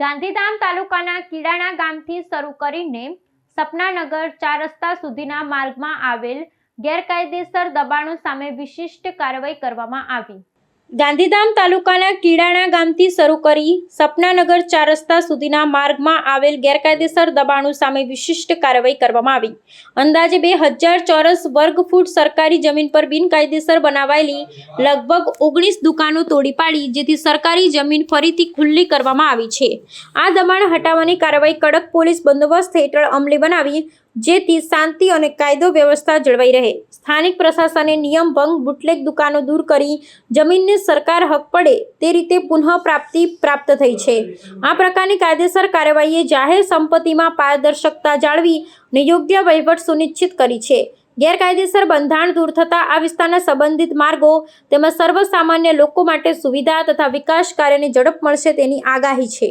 ગાંધીધામ તાલુકાના કીડાણા ગામથી શરૂ કરીને સપનાનગર ચાર રસ્તા સુધીના માર્ગમાં આવેલ ગેરકાયદેસર દબાણો સામે વિશિષ્ટ કાર્યવાહી કરવામાં આવી. ગાંધીધામ તાલુકાના કીડાણા ગામથી શરૂ કરી સપનાનગર ચાર રસ્તા સુધીના માર્ગમાં આવેલ ગેરકાયદેસર દબાણો સામે વિશિષ્ટ કાર્યવાહી કરવામાં આવી. અંદાજે બે હજાર ચોરસ વર્ગ ફૂટ સરકારી જમીન પર બિનકાયદેસર બનાવાયેલી લગભગ ઓગણીસ દુકાનો તોડી પાડી, જેથી સરકારી જમીન ફરીથી ખુલ્લી કરવામાં આવી છે. આ દબાણ હટાવવાની કાર્યવાહી કડક પોલીસ બંદોબસ્ત હેઠળ અમલી બનાવી જેથી શાંતિ અને કાયદો વ્યવસ્થા જળવાઈ રહે. સ્થાનિક પ્રશાસને નિયમ ભંગ, બુટલેગ દુકાનો દૂર કરી, જમીનને સરકાર હક પડે તે રીતે પુનઃપ્રાપ્તિ પ્રાપ્ત થઈ છે. આ પ્રકારની કાયદેસર કાર્યવાહીએ જાહેર સંપત્તિમાં પારદર્શકતા જાળવી અને યોગ્ય વહીવટ સુનિશ્ચિત કરી છે. ગેરકાયદેસર બંધાણ દૂર થતાં આ વિસ્તારના સંબંધિત માર્ગો તેમજ સર્વસામાન્ય લોકો માટે સુવિધા તથા વિકાસ કાર્યની ઝડપ મળશે તેની આગાહી છે.